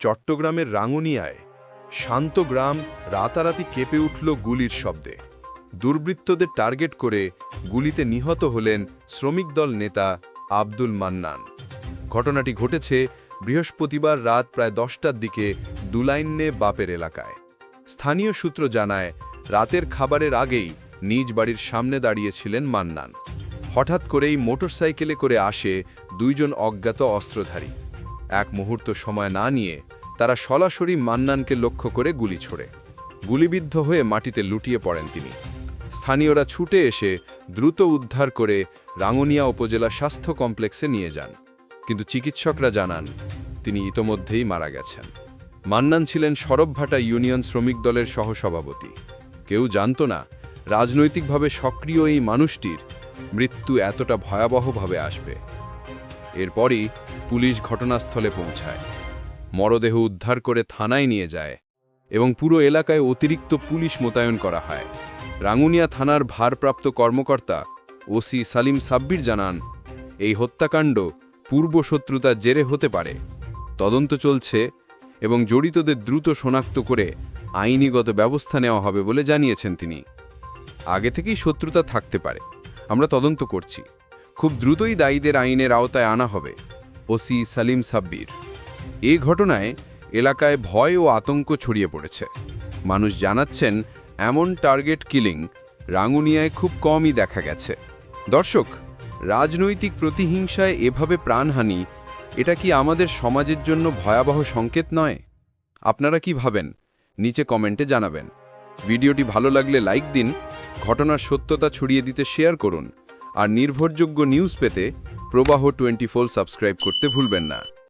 চট্টগ্রামের রাঙ্গুনিয়ায় শান্ত গ্রাম রাতারাতি কেঁপে উঠল গুলির শব্দে। দুর্বৃত্তদের টার্গেট করে গুলিতে নিহত হলেন শ্রমিক দল নেতা আব্দুল মান্নান। ঘটনাটি ঘটেছে বৃহস্পতিবার রাত প্রায় দশটার দিকে দুলাইন্নে বাপের এলাকায়। স্থানীয় সূত্র জানায়, রাতের খাবারের আগেই নিজ বাড়ির সামনে দাঁড়িয়েছিলেন মান্নান। হঠাৎ করেই মোটরসাইকেলে করে আসে দুইজন অজ্ঞাত অস্ত্রধারী। এক মুহূর্ত সময় না নিয়ে তারা সরাসরি মান্নানকে লক্ষ্য করে গুলি ছোড়ে। গুলিবিদ্ধ হয়ে মাটিতে লুটিয়ে পড়েন তিনি। স্থানীয়রা ছুটে এসে দ্রুত উদ্ধার করে রাঙ্গুনিয়া উপজেলা স্বাস্থ্য কমপ্লেক্সে নিয়ে যান। কিন্তু চিকিৎসকরা জানান, তিনি ইতোমধ্যেই মারা গেছেন। মান্নান ছিলেন সরবভাটা ইউনিয়ন শ্রমিক দলের সহসভাপতি। কেউ জানত না রাজনৈতিকভাবে সক্রিয় এই মানুষটির মৃত্যু এতটা ভয়াবহভাবে আসবে। এরপরই পুলিশ ঘটনাস্থলে পৌঁছায়। মরদেহ উদ্ধার করে থানায় নিয়ে যায় এবং পুরো এলাকায় অতিরিক্ত পুলিশ মোতায়েন করা হয়। রাঙ্গুনিয়া থানার ভারপ্রাপ্ত কর্মকর্তা ওসি সালিম সাব্বির জানান, এই হত্যাকাণ্ড পূর্বশত্রুতার জেরে হতে পারে। তদন্ত চলছে এবং জড়িতদের দ্রুত শনাক্ত করে আইনিগত ব্যবস্থা নেওয়া হবে বলে জানিয়েছেন তিনি। আগে থেকেই শত্রুতা থাকতে পারে। আমরা তদন্ত করছি। খুব দ্রুতই দায়ীদের আইনের আওতায় আনা হবে। ওসি সালিম সাব্বির। এ ঘটনায় এলাকায় ভয় ও আতঙ্ক ছড়িয়ে পড়েছে। মানুষ জানাচ্ছেন, এমন টার্গেট কিলিং রাঙ্গুনিয়ায় খুব কমই দেখা গেছে। দর্শক, রাজনৈতিক প্রতিহিংসায় এভাবে প্রাণহানি, এটা কি আমাদের সমাজের জন্য ভয়াবহ সংকেত নয়? আপনারা কি ভাবেন? নিচে কমেন্টে জানাবেন। ভিডিওটি ভালো লাগলে লাইক দিন, ঘটনার সত্যতা ছড়িয়ে দিতে শেয়ার করুন। আর নির্ভরযোগ্য নিউজ পেতে প্রবাহ টোয়েন্টি সাবস্ক্রাইব করতে ভুলবেন না।